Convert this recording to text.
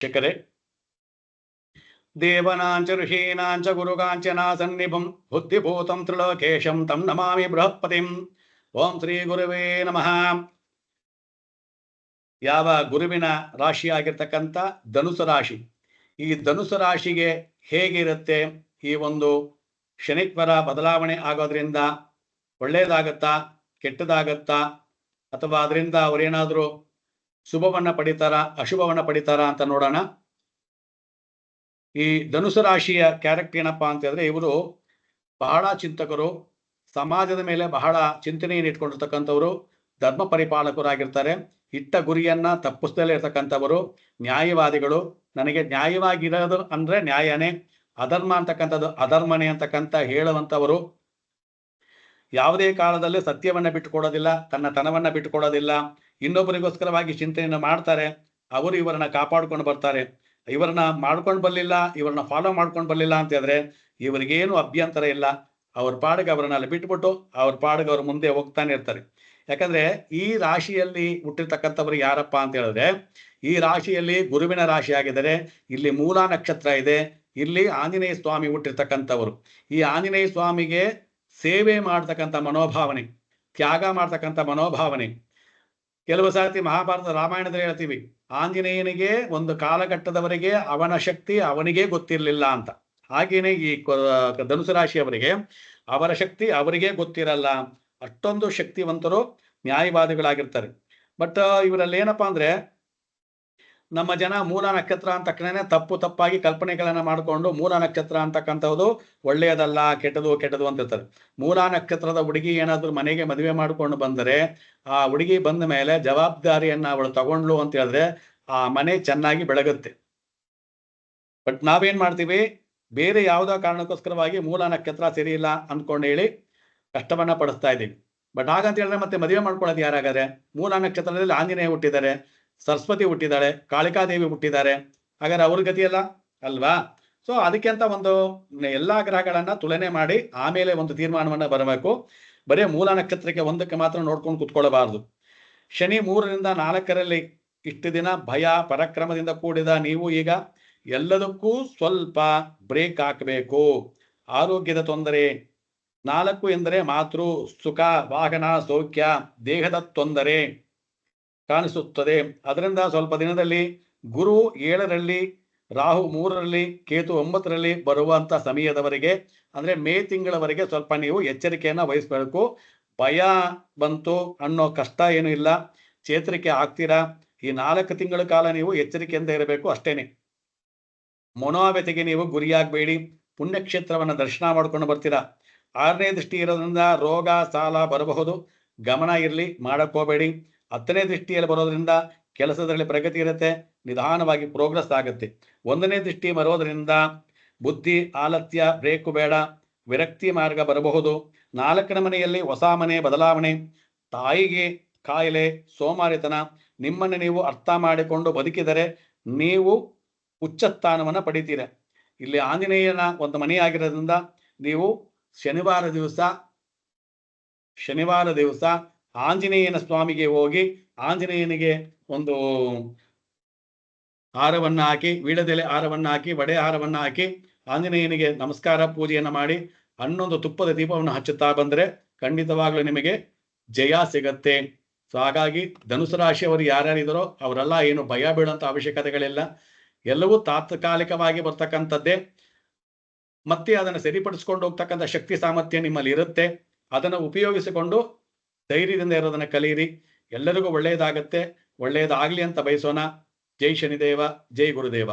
ಶಿಖರೆ ದೇವನಾಂಚ ಋಷೀನಾಂಚ ಗುರುಕಾಂಚನಾಸನ್ನಿಭಂ ಬುದ್ಧಿಭೂತಂ ತ್ರಿಲೋಕೇಶಂ ತಂ ನಮಾಮಿ ಬೃಹಸ್ಪತಿಂ ಓಂ ಶ್ರೀ ಗುರುವೇ ನಮಃ. ಯಾವ ಗುರುವಿನ ರಾಶಿಯಾಗಿರ್ತಕ್ಕಂಥ ಧನುಸು ರಾಶಿ? ಈ ಧನುಸು ರಾಶಿಗೆ ಹೇಗಿರುತ್ತೆ? ಈ ಒಂದು ಶನಿತ್ವರ ಬದಲಾವಣೆ ಆಗೋದ್ರಿಂದ ಒಳ್ಳೇದಾಗತ್ತಾ ಕೆಟ್ಟದಾಗತ್ತಾ ಅಥವಾ ಅದರಿಂದ ಅವರೇನಾದರೂ ಶುಭವನ್ನ ಪಡಿತಾರ, ಅಶುಭವನ್ನ ಪಡಿತಾರ ಅಂತ ನೋಡೋಣ. ಈ ಧನುಸು ರಾಶಿಯ ಕ್ಯಾರೆಕ್ಟರ್ ಏನಪ್ಪಾ ಅಂತ ಇವರು ಬಹಳ ಚಿಂತಕರು, ಸಮಾಜದ ಮೇಲೆ ಬಹಳ ಚಿಂತನೆಯನ್ನು ಇಟ್ಕೊಂಡಿರ್ತಕ್ಕಂಥವ್ರು, ಧರ್ಮ ಪರಿಪಾಲಕರಾಗಿರ್ತಾರೆ. ಇಟ್ಟ ಗುರಿಯನ್ನ ತಪ್ಪಿಸ್ದಲೇ ಇರ್ತಕ್ಕಂಥವರು, ನ್ಯಾಯವಾದಿಗಳು. ನನಗೆ ನ್ಯಾಯವಾಗಿರೋದು ಅಂದ್ರೆ ನ್ಯಾಯನೇ, ಅಧರ್ಮ ಅಂತಕ್ಕಂಥದ್ದು ಅಧರ್ಮನೇ ಅಂತಕ್ಕಂಥ ಹೇಳುವಂಥವರು. ಯಾವುದೇ ಕಾಲದಲ್ಲೂ ಸತ್ಯವನ್ನ ಬಿಟ್ಟುಕೊಡೋದಿಲ್ಲ, ತನ್ನ ತನವನ್ನ ಬಿಟ್ಟುಕೊಡೋದಿಲ್ಲ, ಇನ್ನೊಬ್ಬರಿಗೋಸ್ಕರವಾಗಿ ಚಿಂತನೆಯನ್ನು ಮಾಡ್ತಾರೆ, ಅವರು ಇವರನ್ನ ಕಾಪಾಡ್ಕೊಂಡು ಬರ್ತಾರೆ. ಇವರನ್ನ ಮಾಡ್ಕೊಂಡು ಬರಲಿಲ್ಲ, ಇವರನ್ನ ಫಾಲೋ ಮಾಡ್ಕೊಂಡು ಬರಲಿಲ್ಲ ಅಂತ ಇವರಿಗೇನು ಅಭ್ಯಂತರ ಇಲ್ಲ. ಅವ್ರ ಪಾಡಿಗೆ ಅವರನ್ನೆಲ್ಲ ಬಿಟ್ಬಿಟ್ಟು ಅವ್ರ ಪಾಡಿಗೆ ಅವ್ರ ಮುಂದೆ ಹೋಗ್ತಾನೆ ಇರ್ತಾರೆ. ಯಾಕಂದ್ರೆ ಈ ರಾಶಿಯಲ್ಲಿ ಹುಟ್ಟಿರ್ತಕ್ಕಂಥವ್ರು ಯಾರಪ್ಪ ಅಂತ ಹೇಳಿದ್ರೆ, ಈ ರಾಶಿಯಲ್ಲಿ ಗುರುವಿನ ರಾಶಿ ಆಗಿದ್ದಾರೆ, ಇಲ್ಲಿ ಮೂಲ ನಕ್ಷತ್ರ ಇದೆ, ಇಲ್ಲಿ ಆಂಜನೇಯ ಸ್ವಾಮಿ ಹುಟ್ಟಿರ್ತಕ್ಕಂಥವ್ರು. ಈ ಆಂಜನೇಯ ಸ್ವಾಮಿಗೆ ಸೇವೆ ಮಾಡ್ತಕ್ಕಂಥ ಮನೋಭಾವನೆ, ತ್ಯಾಗ ಮಾಡ್ತಕ್ಕಂಥ ಮನೋಭಾವನೆ. ಕೆಲವು ಸಾರ್ತಿ ಮಹಾಭಾರತ ರಾಮಾಯಣದಲ್ಲಿ ಹೇಳ್ತೀವಿ, ಆಂಜನೇಯನಿಗೆ ಒಂದು ಕಾಲಘಟ್ಟದವರೆಗೆ ಅವನ ಶಕ್ತಿ ಅವನಿಗೆ ಗೊತ್ತಿರಲಿಲ್ಲ ಅಂತ. ಹಾಗೇನೆ ಈ ಧನುಸು ರಾಶಿಯವರಿಗೆ, ಅವರ ಶಕ್ತಿ ಅವರಿಗೆ ಗೊತ್ತಿರಲ್ಲ. ಅಷ್ಟೊಂದು ಶಕ್ತಿವಂತರು ನ್ಯಾಯವಾದಿಗಳಾಗಿರ್ತಾರೆ. ಬಟ್ ಇವರಲ್ಲಿ ಏನಪ್ಪಾ ಅಂದ್ರೆ ನಮ್ಮ ಜನ ಮೂಲ ನಕ್ಷತ್ರ ಅಂತ ತಕ್ಷಣ ತಪ್ಪು ತಪ್ಪಾಗಿ ಕಲ್ಪನೆಗಳನ್ನ ಮಾಡಿಕೊಂಡು ಮೂಲ ನಕ್ಷತ್ರ ಅಂತಕ್ಕಂಥದ್ದು ಒಳ್ಳೆಯದಲ್ಲ, ಕೆಟ್ಟದು ಕೆಟ್ಟದು ಅಂತ ಇರ್ತಾರೆ ಮೂಲ ನಕ್ಷತ್ರದ ಹುಡುಗಿ ಏನಾದರೂ ಮನೆಗೆ ಮದುವೆ ಮಾಡಿಕೊಂಡು ಬಂದರೆ ಆ ಹುಡುಗಿ ಬಂದ ಮೇಲೆ ಜವಾಬ್ದಾರಿಯನ್ನ ಅವಳು ತಗೊಂಡ್ಲು ಅಂತ ಹೇಳಿದ್ರೆ ಆ ಮನೆ ಚೆನ್ನಾಗಿ ಬೆಳಗುತ್ತೆ. ಬಟ್ ನಾವೇನ್ ಮಾಡ್ತೀವಿ? ಬೇರೆ ಯಾವುದೋ ಕಾರಣಕ್ಕೋಸ್ಕರವಾಗಿ ಮೂಲ ನಕ್ಷತ್ರ ಸರಿ ಇಲ್ಲ ಅಂದ್ಕೊಂಡು ಹೇಳಿ ಕಷ್ಟವನ್ನ ಪಡಿಸ್ತಾ ಇದ್ದೀವಿ. ಬಟ್ ಹಾಗಂತ ಹೇಳಿದ್ರೆ ಮತ್ತೆ ಮದುವೆ ಮಾಡ್ಕೊಳ್ಳೋದು ಯಾರಾಗಾದ್ರೆ? ಮೂಲ ನಕ್ಷತ್ರದಲ್ಲಿ ಆಂಜನೇಯ ಹುಟ್ಟಿದ್ದಾರೆ. ಸರಸ್ವತಿ ಹುಟ್ಟಿದ್ದಾಳೆ ಕಾಳಿಕಾದೇವಿ ಹುಟ್ಟಿದ್ದಾರೆ ಹಾಗಾದ್ರೆ ಅವ್ರ ಗತಿಯಲ್ಲ ಅಲ್ವಾ? ಸೊ ಅದಕ್ಕೆ ಅಂತ ಒಂದು ಎಲ್ಲಾ ಗ್ರಹಗಳನ್ನ ತುಲನೆ ಮಾಡಿ ಆಮೇಲೆ ಒಂದು ತೀರ್ಮಾನವನ್ನ ಬರಬೇಕು. ಬರೀ ಮೂಲ ನಕ್ಷತ್ರಕ್ಕೆ ಒಂದಕ್ಕೆ ಮಾತ್ರ ನೋಡ್ಕೊಂಡು ಕುತ್ಕೊಳ್ಳಬಾರದು ಶನಿ ಮೂರರಿಂದ ನಾಲ್ಕರಲ್ಲಿ ಇಷ್ಟು ದಿನ ಭಯ, ಪರಾಕ್ರಮದಿಂದ ಕೂಡಿದ ನೀವು ಈಗ ಎಲ್ಲದಕ್ಕೂ ಸ್ವಲ್ಪ ಬ್ರೇಕ್ ಹಾಕಬೇಕು. ಆರೋಗ್ಯದ ತೊಂದರೆ, ನಾಲ್ಕು ಎಂದರೆ ಮಾತೃ, ಸುಖ, ವಾಹನ, ಸೌಖ್ಯ, ದೇಹದ ತೊಂದರೆ. ಕಾಣಿಸುತ್ತದೆ. ಅದರಿಂದ ಸ್ವಲ್ಪ ದಿನದಲ್ಲಿ ಗುರು ಏಳರಲ್ಲಿ, ರಾಹು ಮೂರರಲ್ಲಿ, ಕೇತು ಒಂಬತ್ತರಲ್ಲಿ ಬರುವಂತ ಸಮಯದವರೆಗೆ, ಅಂದ್ರೆ ಮೇ ತಿಂಗಳವರೆಗೆ ಸ್ವಲ್ಪ ನೀವು ಎಚ್ಚರಿಕೆಯನ್ನ ವಹಿಸ್ಬೇಕು. ಭಯ ಬಂತು ಅನ್ನೋ ಕಷ್ಟ ಏನು ಇಲ್ಲ. ಚೇತರಿಕೆ ಆಗ್ತೀರಾ? ಈ ನಾಲ್ಕು ತಿಂಗಳ ಕಾಲ ನೀವು ಎಚ್ಚರಿಕೆಯಿಂದ ಇರಬೇಕು ಅಷ್ಟೇನೆ. ಮನೋವ್ಯತೆಗೆ ನೀವು ಗುರಿಯಾಗಬೇಡಿ. ಪುಣ್ಯಕ್ಷೇತ್ರವನ್ನ ದರ್ಶನ ಮಾಡ್ಕೊಂಡು ಬರ್ತೀರಾ? ಆರನೇ ದೃಷ್ಟಿ ಇರೋದ್ರಿಂದ ರೋಗ, ಸಾಲ ಬರಬಹುದು. ಗಮನ ಇರಲಿ, ಮಾಡಕ್ ಹೋಗಬೇಡಿ. ಹತ್ತನೇ ದೃಷ್ಟಿಯಲ್ಲಿ ಬರೋದ್ರಿಂದ ಕೆಲಸದಲ್ಲಿ ಪ್ರಗತಿ ಇರುತ್ತೆ, ನಿಧಾನವಾಗಿ ಪ್ರೋಗ್ರೆಸ್ ಆಗುತ್ತೆ. ಒಂದನೇ ದೃಷ್ಟಿ ಬರೋದ್ರಿಂದ ಬುದ್ಧಿ, ಆಲತ್ಯ, ಬ್ರೇಕು ಬೇಡ, ವಿರಕ್ತಿ ಮಾರ್ಗ ಬರಬಹುದು. ನಾಲ್ಕನೇ ಮನೆಯಲ್ಲಿ ಹೊಸ ಮನೆ ಬದಲಾವಣೆ, ತಾಯಿಗೆ ಕಾಯಿಲೆ, ಸೋಮಾರಿತನ, ನಿಮ್ಮನ್ನು ನೀವು ಅರ್ಥ ಮಾಡಿಕೊಂಡು ಬದುಕಿದರೆ ನೀವು ಉಚ್ಚ ಸ್ಥಾನವನ್ನ ಪಡಿತೀರ. ಇಲ್ಲಿ ಆಂಜನೇಯನ ಒಂದು ಮನೆಯಾಗಿರೋದ್ರಿಂದ ನೀವು ಶನಿವಾರ ದಿವಸ ಶನಿವಾರ ದಿವಸ ಆಂಜನೇಯನ ಸ್ವಾಮಿಗೆ ಹೋಗಿ ಆಂಜನೇಯನಿಗೆ ಒಂದು ಹಾರವನ್ನ ಹಾಕಿ ವೀಳದೆಲೆ ಹಾರವನ್ನು ಹಾಕಿ, ವಡೆ ಹಾರವನ್ನ ಹಾಕಿ ಆಂಜನೇಯನಿಗೆ ನಮಸ್ಕಾರ ಪೂಜೆಯನ್ನ ಮಾಡಿ ಹನ್ನೊಂದು ತುಪ್ಪದ ದೀಪವನ್ನು ಹಚ್ಚುತ್ತಾ ಬಂದ್ರೆ ಖಂಡಿತವಾಗ್ಲೂ ನಿಮಗೆ ಜಯ ಸಿಗತ್ತೆ. ಸೊ ಹಾಗಾಗಿ ಧನುಸು ರಾಶಿಯವರು ಯಾರ್ಯಾರಿದ್ದಾರೋ ಅವರೆಲ್ಲ ಏನು ಭಯ ಬೀಳುವಂಥ ಅವಶ್ಯಕತೆಗಳಿಲ್ಲ. ಎಲ್ಲವೂ ತಾತ್ಕಾಲಿಕವಾಗಿ ಬರ್ತಕ್ಕಂಥದ್ದೇ. ಮತ್ತೆ ಅದನ್ನು ಸರಿಪಡಿಸ್ಕೊಂಡು ಹೋಗ್ತಕ್ಕಂಥ ಶಕ್ತಿ ಸಾಮರ್ಥ್ಯ ನಿಮ್ಮಲ್ಲಿ ಇರುತ್ತೆ. ಅದನ್ನು ಉಪಯೋಗಿಸಿಕೊಂಡು ಧೈರ್ಯದಿಂದ ಇರೋದನ್ನ ಕಲಿಯಿರಿ. ಎಲ್ಲರಿಗೂ ಒಳ್ಳೆಯದಾಗತ್ತೆ ಒಳ್ಳೆಯದಾಗ್ಲಿ ಅಂತ ಬಯಸೋಣ. ಜೈ ಶನಿದೇವ ಜೈ ಗುರುದೇವ.